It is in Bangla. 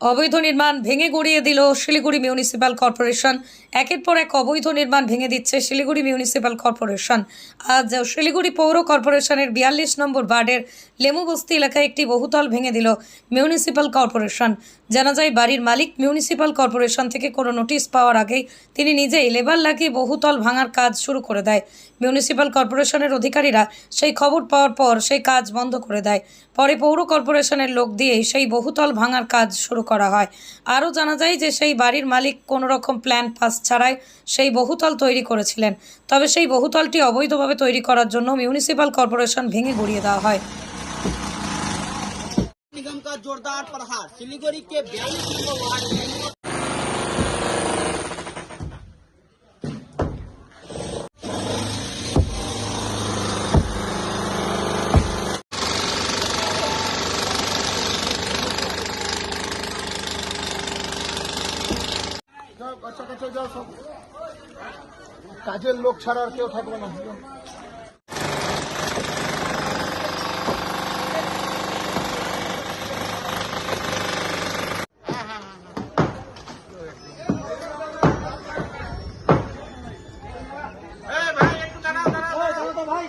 অবৈধ নির্মাণ ভেঙে গড়িয়ে দিল শিলিগুড়ি মিউনিসিপ্যাল কর্পোরেশন। একের পর এক অবৈধ নির্মাণ ভেঙে দিচ্ছে শিলিগুড়ি মিউনিসিপ্যাল কর্পোরেশন। আজ শিলিগুড়ি পৌর কর্পোরেশনের বিয়াল্লিশ নম্বর ওয়ার্ডের লেমুবস্তি এলাকায় একটি বহুতল ভেঙে দিল মিউনিসিপ্যাল কর্পোরেশন। জানা যায়, বাড়ির মালিক মিউনিসিপ্যাল কর্পোরেশন থেকে কোনো নোটিশ পাওয়ার আগেই তিনি নিজেই লেবার লাগিয়ে বহুতল ভাঙার কাজ শুরু করে দেয়। মিউনিসিপ্যাল কর্পোরেশনের অধিকারীরা সেই খবর পাওয়ার পর সেই কাজ বন্ধ করে দেয়। পরে পৌর কর্পোরেশনের লোক দিয়ে সেই বহুতল ভাঙার কাজ শুরু করা হয় আরও জানা যায় যে সেই বাড়ির মালিক কোনো রকম প্ল্যান পাস ছাড়াই সেই বহুতল তৈরি করেছিলেন তবে সেই বহুতলটি অবৈধভাবে তৈরি করার জন্য মিউনিসিপ্যাল কর্পোরেশন ভেঙে গুড়িয়ে দেওয়া হয় निगम का जोरदार प्रहार सिलीगुड़ी के बयालीस नंबर वार्ड में আচ্ছা, আচ্ছা, কাজের লোক ছাড়া আর কেউ থাকবে না। ভাই